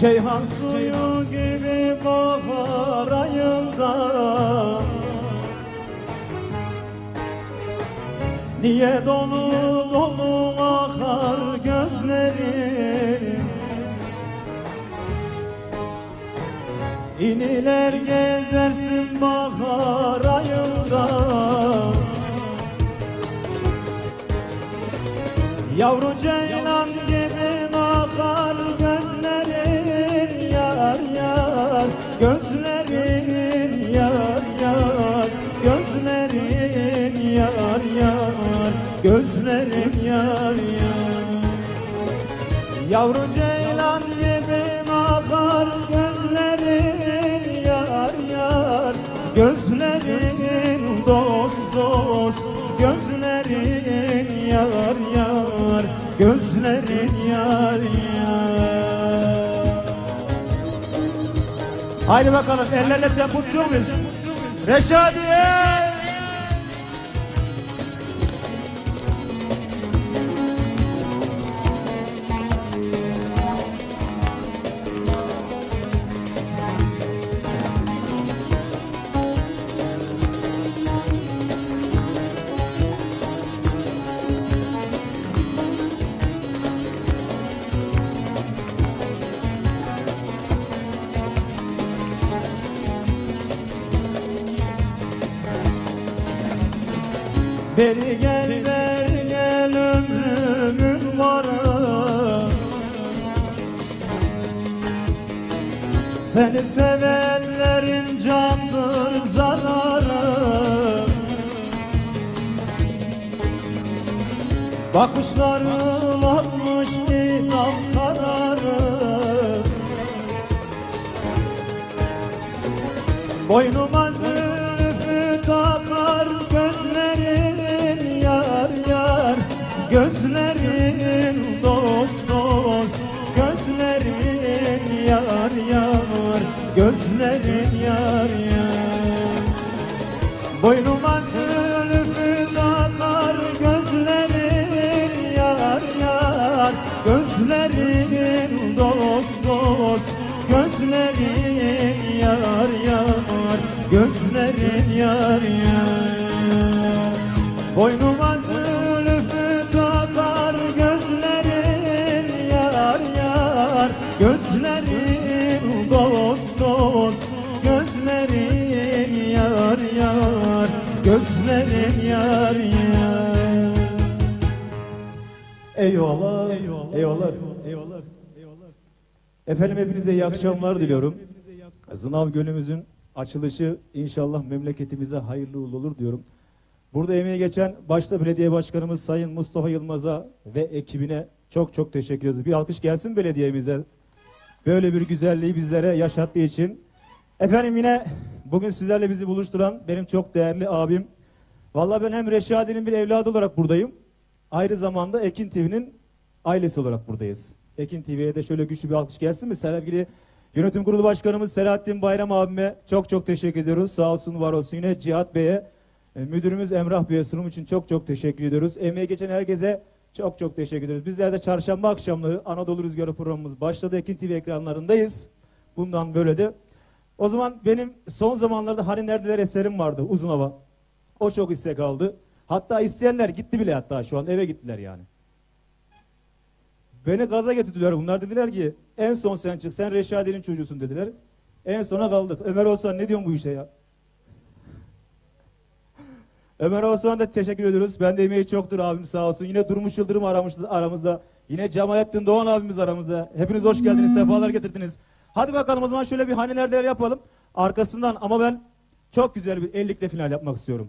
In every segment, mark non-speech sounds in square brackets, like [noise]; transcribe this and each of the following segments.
Ceyhan suyu gibi bahar ayında. Niye dolu dolu akar gözlerin İniler gezersin bahar ayında. Yavru ceylan Gözlerin yar yar Yavru ceylan gibi akar gözlerin yar yar Gözlerin dost dost Gözlerin yar yar Gözlerin yar yar Haydi bakalım ellerle tutuyor muyuz? Reşadiye! Beri gel ver gel ömrümün varı. Seni sevenlerin candır zararı. Bakışların almış idam kararı. Boynuma zülfü takar gözlerin Gözlerin dost dost Gözlerin yar yar Gözlerin yar yar. Boynuma zülfü takar gözlerin yar yar Gözlerin dost dost Gözlerin yar yar Gözlerin yar yar. Boynuma Gözlerin yar yar Eyvallah Eyvallah Eyvallah Eyvallah Efendim hepinize iyi akşamlar diliyorum. Sınav Gölümüzün açılışı inşallah memleketimize hayırlı uğurlu olur diyorum. Burada emeği geçen başta belediye başkanımız Sayın Mustafa Yılmaz'a ve ekibine çok çok teşekkür ediyoruz. Bir alkış gelsin belediyemize. Böyle bir güzelliği bizlere yaşattığı için. Efendim yine bugün sizlerle bizi buluşturan benim çok değerli abim. Vallahi ben hem Reşadi'nin bir evladı olarak buradayım. Ayrı zamanda Ekin TV'nin ailesi olarak buradayız. Ekin TV'ye de şöyle güçlü bir alkış gelsin mi? Sevgili yönetim kurulu başkanımız Selahattin Bayram abime çok çok teşekkür ediyoruz. Sağ olsun var olsun yine Cihat Bey'e, e, müdürümüz Emrah Bey'e sunum için çok çok teşekkür ediyoruz. Emeği geçen herkese çok çok teşekkür ediyoruz. Bizler de çarşamba akşamları Anadolu Rüzgarı programımız başladı. Ekin TV ekranlarındayız. Bundan böyle de. O zaman benim son zamanlarda Hani Neredeler eserim vardı uzun hava. O çok istek aldı. Hatta isteyenler gitti bile hatta şu an eve gittiler yani. Beni gaza getirdiler. Bunlar dediler ki en son sen çık. Sen Reşadi'nin çocuğusun dediler. En sona kaldık. Ömer Oğuzhan ne diyorsun bu işe ya? [laughs] Ömer Oğuzhan'a da teşekkür ediyoruz. Ben de emeği çoktur abim sağ olsun. Yine Durmuş Yıldırım aramıştı, aramızda. Yine Cemalettin Doğan abimiz aramızda. Hepiniz hoş geldiniz. Sefalar getirdiniz. Hadi bakalım o zaman şöyle bir hani neredeler yapalım. Arkasından ama ben çok güzel bir ellikle final yapmak istiyorum.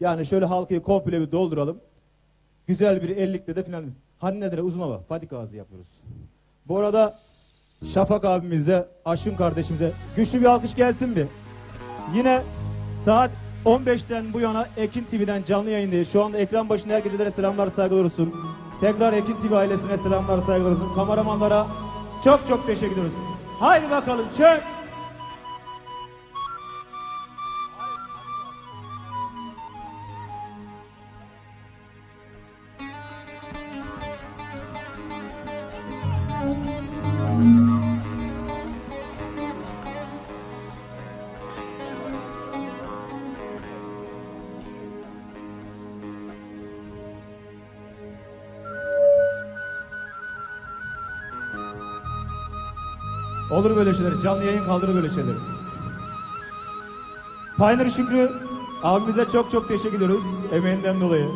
Yani şöyle halkayı komple bir dolduralım. Güzel bir ellikle de final. Nedir uzun hava. Fadik ağzı yapıyoruz. Bu arada Şafak abimize, Aşkın kardeşimize güçlü bir alkış gelsin bir. Yine saat 15'ten bu yana Ekin TV'den canlı yayındayız. Şu anda ekran başında herkese de selamlar saygılar olsun. Tekrar Ekin TV ailesine selamlar saygılar olsun. Kameramanlara çok çok teşekkür ediyoruz. Haydi bakalım çök. Olur böyle şeyler. Canlı yayın kaldırır böyle şeyleri. Pioneer Şükrü abimize çok çok teşekkür ediyoruz emeğinden dolayı.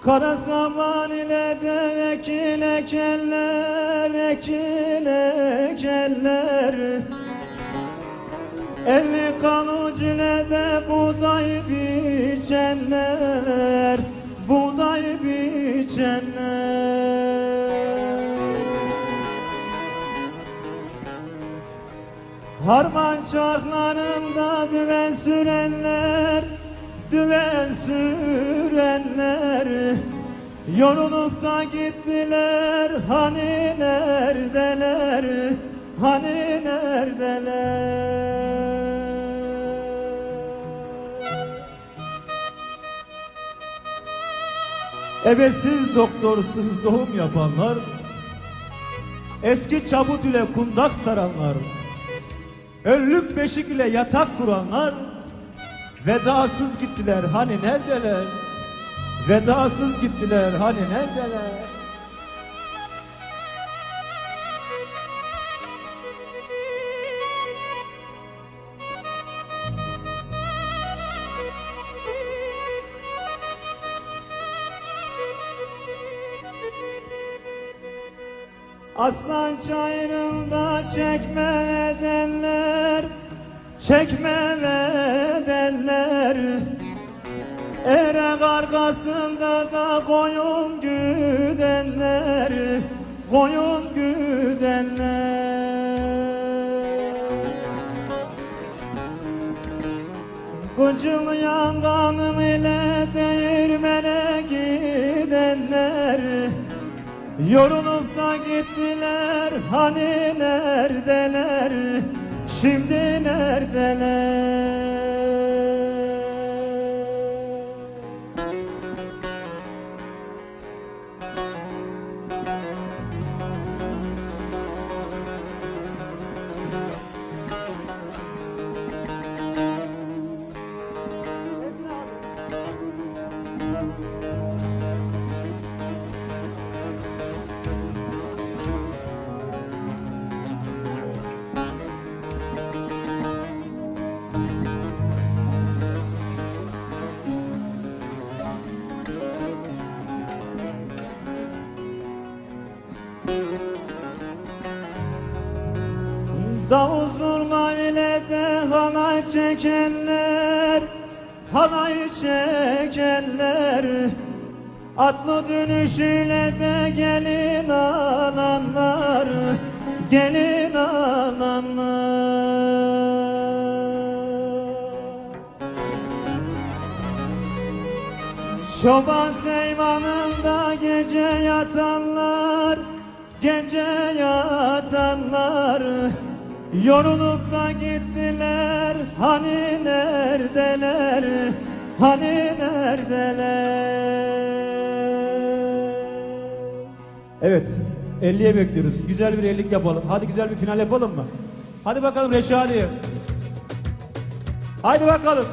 Kara zaman ile de ekin ekenler, ekin ekenler. Elli kavuç ile de buğday biçenler, buğday biçenler. Harman çarklarında düven sürenler, düven sürenler Yorulup da gittiler, hani neredeler, hani neredeler Ebesiz doktorsuz doğum yapanlar Eski çabut ile kundak saranlar Önlük beşik ile yatak kuranlar Vedasız gittiler hani neredeler? Vedasız gittiler hani neredeler? Aslan çayırında çekme edenler Çekme edenler Ere arkasında da koyun güdenler Koyun güdenler. Gıcılyan kanım Yorulup da gittiler hani neredeler? Şimdi neredeler Davul zurna ile de halay çekenler Halay çekenler. Atlı dönüşüyle de gelin alanlar Gelin alanlar. Çoban seyvanında gece yatanlar Gece yatanlar Yorulup da gittiler Hani neredeler Hani neredeler Evet 50'ye bekliyoruz. Güzel bir 50'lik yapalım. Hadi güzel bir final yapalım mı? Hadi bakalım Reşadi. Hadi bakalım.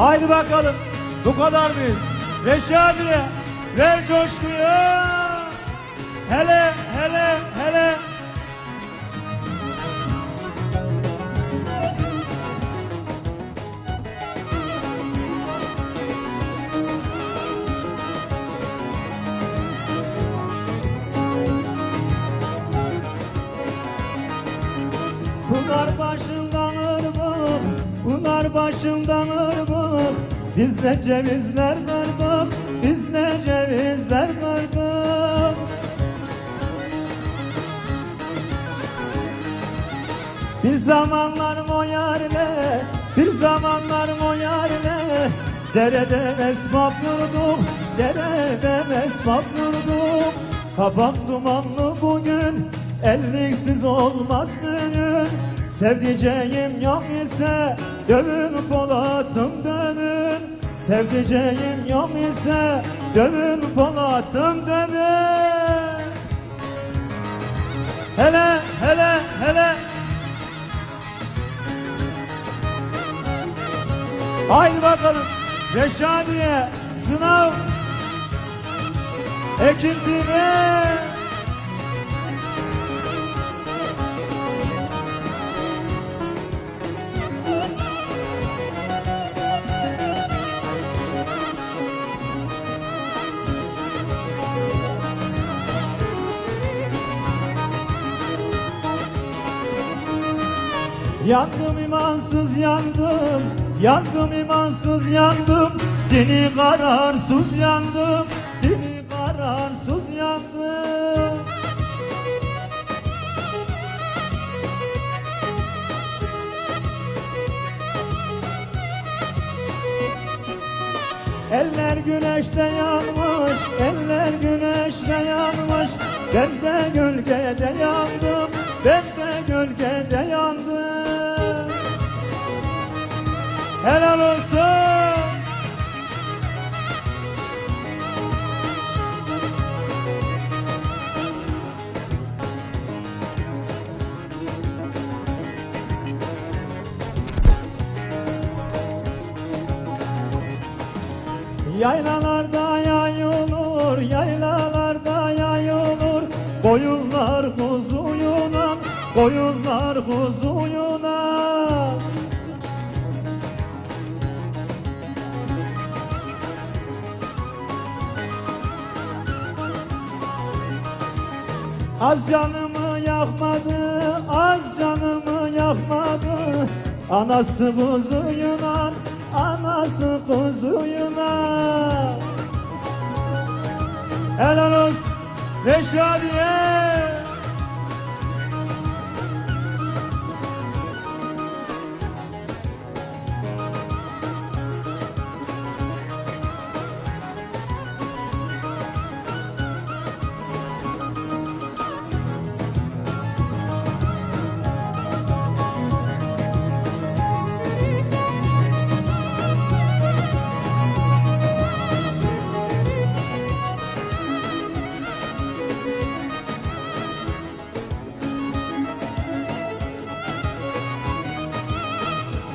Haydi bakalım. Bu kadar mıyız? Reşadiye ver coşkuyu. Hele hele hele. Pınar başından ırmak, Pınar başından ırmak Biz ne cevizler kırdık, biz ne cevizler kırdık Bir zamanlar o yerle, bir zamanlar o yerle Derede mesbap vurduk, derede mesbap vurduk Kafam dumanlı bugün Elliksiz olmaz düğün. Sevdiceğim yok ise Dövün Polat'ım dövün Sevdiceğim yok ise Dövün Polat'ım dövün Hele hele hele. Haydi bakalım Reşadiye Sınav Ekin TV Yandım imansız yandım. Yandım imansız yandım. Dini kararsız yandım. Dini kararsız yandım. Eller güneşte yanmış, eller güneşte yanmış. Ben de gölgede yandım, ben de gölgede yandım. Helal olsun. Yaylalarda koyunlar kuzuyuna Az canımı yakmadı, az canımı yakmadı. Anası kuzuyuna, anası kuzuyuna Helal olsun Reşadiye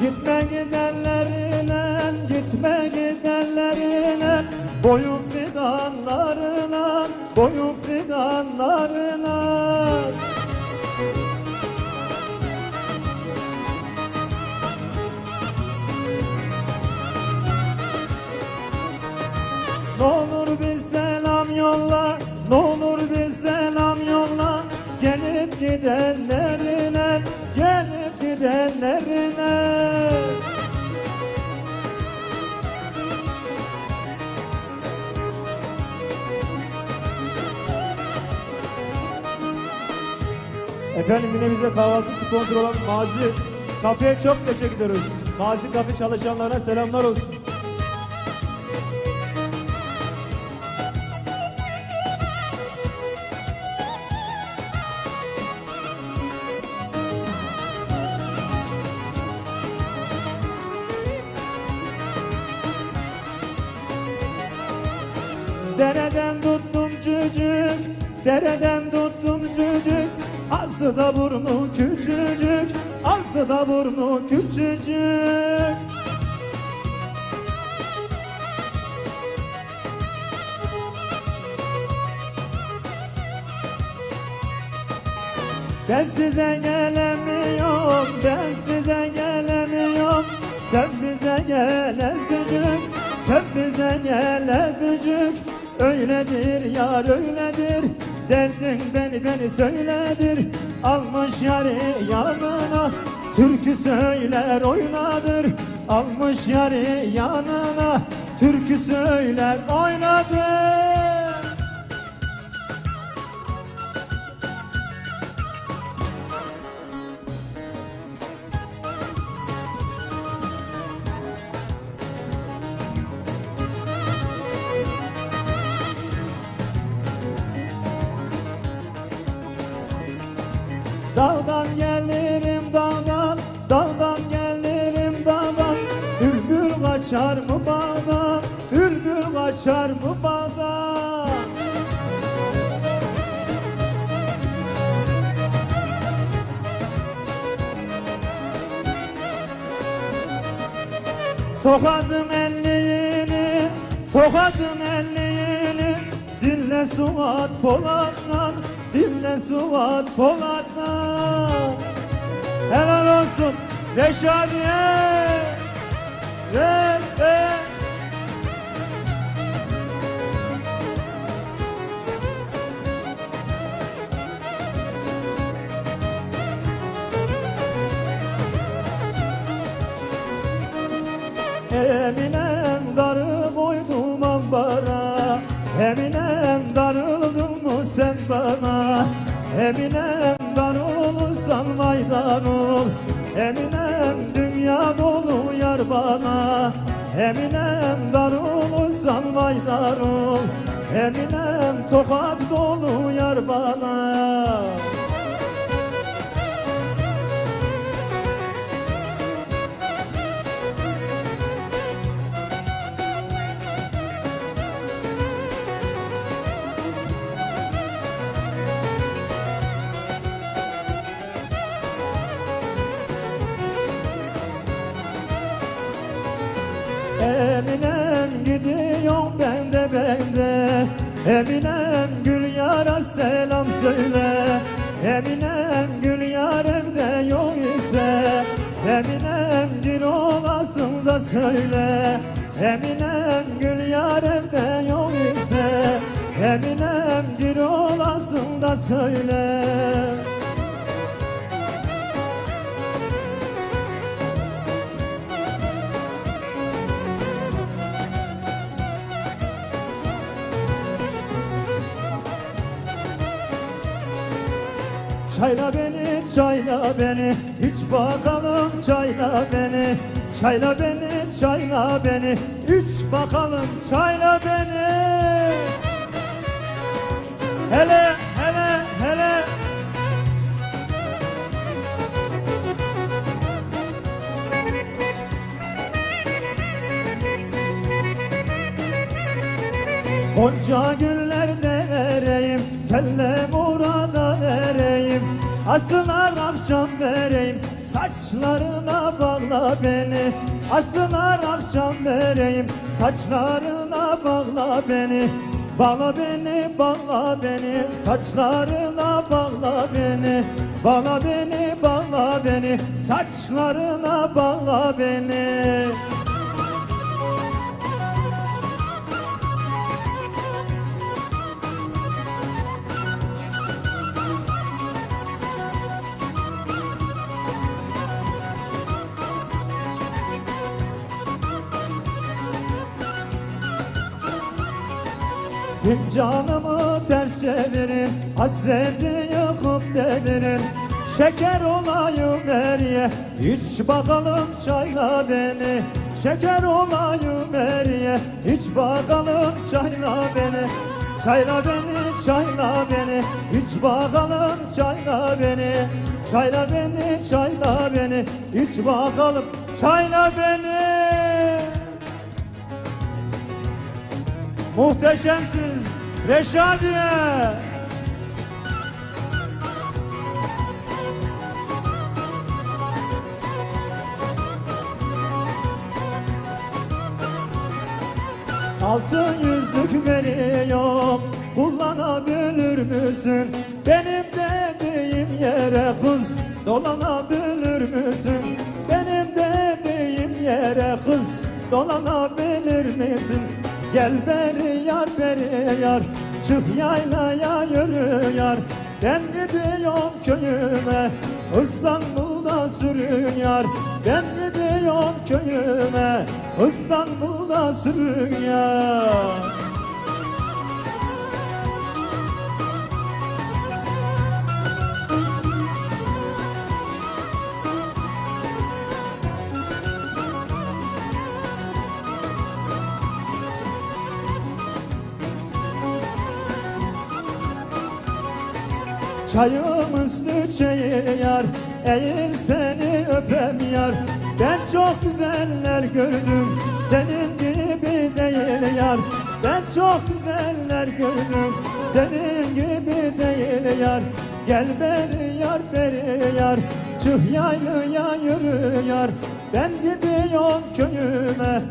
Gitme gidenlerine, gitme gidenlerine Boyun fidanlarına, boyun fidanlarına. Ne olur bir selam yolla, ne olur bir selam yolla Gelip gidenlerine, gelip gidenlerine Efendim bize kahvaltı sponsor olan Mazi Kafe'ye çok teşekkür ediyoruz. Mazi Kafe çalışanlarına selamlar olsun. Dereden tuttum cücük, dereden tuttum Azı da burnu küçücük, azı da burnu küçücük. Ben size gelemiyorum, ben size gelemiyorum. Sen bize gel ezicik, sen bize gel ezicik Öyledir yar öyledir, derdin beni beni söyledir Almış yarı yanına, türkü söyler oynadır Almış yarı yanına, türkü söyler oynadır Tokadım elliğini, tokadım elliğini Dinle Suat Polat'la, dinle Suat Polat'la. Helal olsun Reşadiye. Ver, Eminem darılırsan maydan ol. Eminem dünya dolu yar bana. Eminem darılırsan maydan ol. Eminem tokat dolu yar bana ben de ben de Eminem gül yara selam söyle. Eminem gül yar evde yok ise Eminem gül olasın da söyle. Eminem gül yar evde yok ise Eminem gül olasın da söyle Çayla beni, çayla beni, iç bakalım çayla beni. Çayla beni, çayla beni, iç bakalım çayla beni. Hele, hele, hele. Gonca güllerde senle burada vereyim Asılar akşam vereyim, saçlarına bağla beni. Asılar akşam vereyim, saçlarına bağla beni. Bağla beni, bağla beni, saçlarına bağla beni. Bağla beni, bağla beni, saçlarına bağla beni canımı ters çevirin Hasreti yıkıp devirin. Şeker olayım eriye İç bakalım çayla beni. Şeker olayım eriye İç bakalım çayla beni. Çayla beni, çayla beni İç bakalım çayla beni. Çayla beni, çayla beni İç bakalım çayla beni Muhteşemsiz Reşadiye Altın yüzük veriyorum Kullanabilir müsün? Benim dediğim yere kız Dolanabilir müsün? Benim dediğim yere kız Dolanabilir misin? Gel beri yar beri yar Çık yaylaya yürü yar. Ben gidiyorum köyüme İstanbul'da sürün yar. Ben gidiyorum köyüme İstanbul'da sürün yar Çayım üstü çiçeği yar Eğil seni öpem yar. Ben çok güzeller gördüm Senin gibi değil yar. Ben çok güzeller gördüm Senin gibi değil yar. Gel beri yar beri yar Çık yaylıya yürü yar. Ben gidiyorum köyüme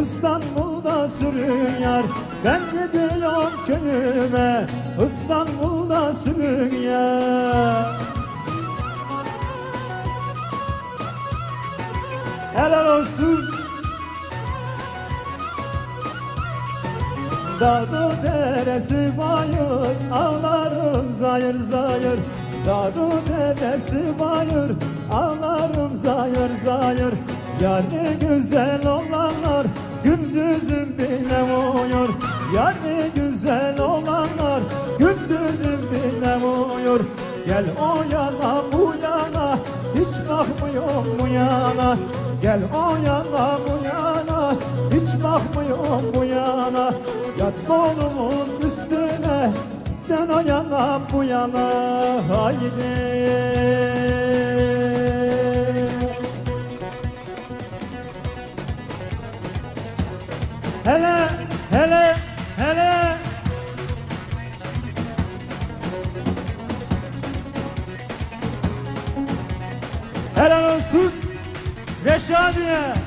İstanbul'da sürün yar Ben gidiyorum köyüme. İstanbul'da sürün yar. Helal olsun. Dağlı deresi bayır Ağlarım zayır zayır. Dağlı deresi bayır Ağlarım zayır zayır Yar ne güzel olanlar Gündüzüm bile uyur Yar ne güzel olanlar Gündüzüm bile uyur Gel o yana bu yana Hiç bakmıyorum bu yana. Gel o yana bu yana Hiç bakmıyorum bu yana. Yat kolumun üstüne Dön o yana bu yana Haydi Hele hele hele. Helal olsun. Reşadiye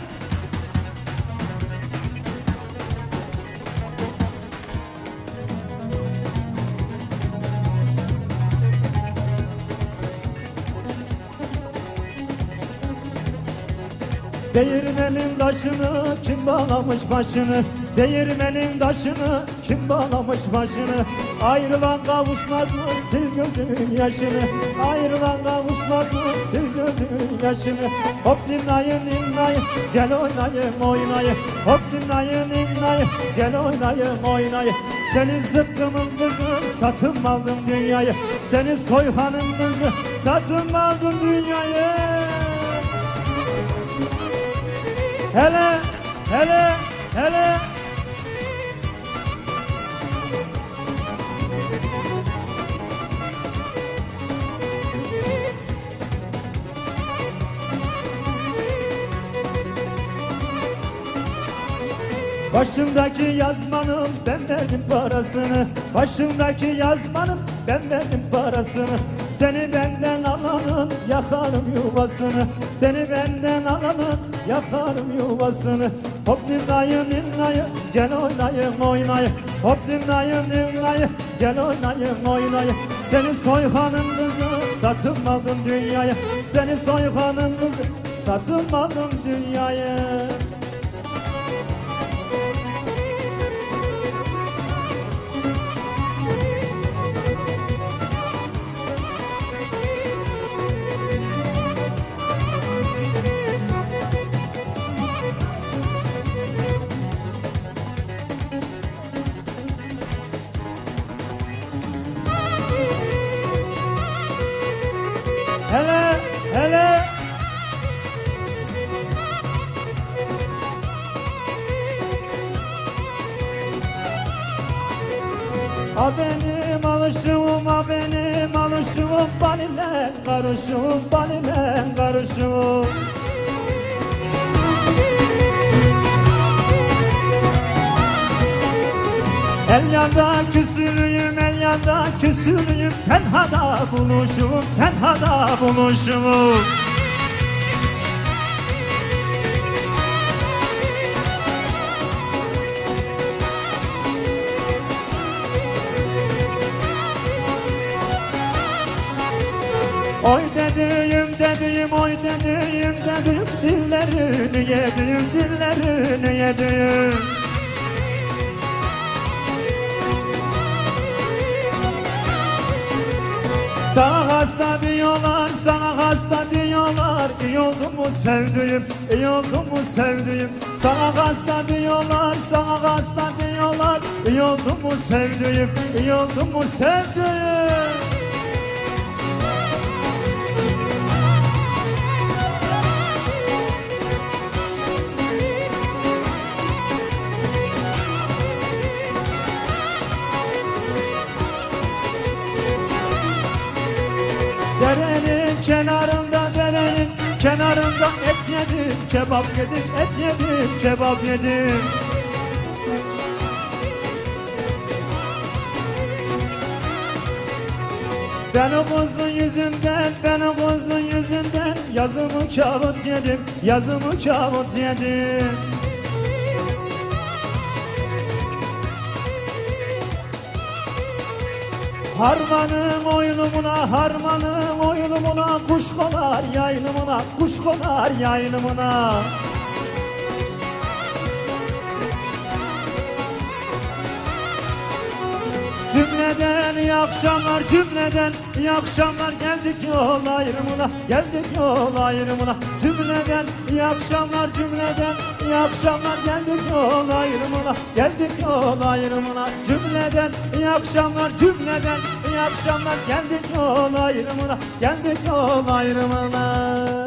Değirmenin taşını kim bağlamış başını? Değirmenin taşını kim bağlamış başını? Ayrılan kavuşmaz mı? Sil gözünün yaşını. Ayrılan kavuşmaz mı? Sil gözünün yaşını. Hop dinlayın dinlayın gel oynayın oynayın Hop dinlayın dinlayın gel oynayın oynayın Senin zıkkımın kızı satın aldım dünyayı. Seni soyhanın kızı satın aldım dünyayı Hele, hele, hele. Başımdaki yazmanın ben verdim parasını Başımdaki yazmanın ben verdim parasını Seni benden alanın yakarım yuvasını. Seni benden alanın yakarım yuvasını. Hop dinlayın dinlayın gel oynayın oynayın Hop dinlayın dinlayın gel oynayın oynayın Seni soyhanın kızı satın aldım dünyaya. Seni soyhanın kızı satın aldım dünyaya A benim alışım, a benim alışım Balilen karışım, balilen karışım El yanda küsürüyüm, el yanda küsürüyüm Tenhada buluşum, tenhada buluşum dediğim oy dediğim dediğim Dillerini yedim dillerini yedim. Sana hasta diyorlar, sana hasta diyorlar. İyi oldu mu sevdiğim, iyi oldu mu sevdiğim? Sana hasta diyorlar, sana hasta diyorlar. İyi oldu mu sevdiğim, iyi oldu mu sevdiğim kenarında et yedim Kebap yedim et yedim kebap yedim. Ben o kızın yüzünden, ben o kızın yüzünden Yazımı kağıt yedim, yazımı kağıt yedim Harmanın oynumuna, harmanın oynumuna Kuş konar yaylımına, kuş konar yaylımına. Cümleden iyi akşamlar cümleden iyi akşamlar. Geldik yol ayrımına geldik yol ayrımına. Cümleden iyi akşamlar cümleden iyi akşamlar geldik yol ayrımına geldik yol ayrımına. Cümleden iyi akşamlar cümleden iyi akşamlar geldik yol ayrımına geldik yol ayrımına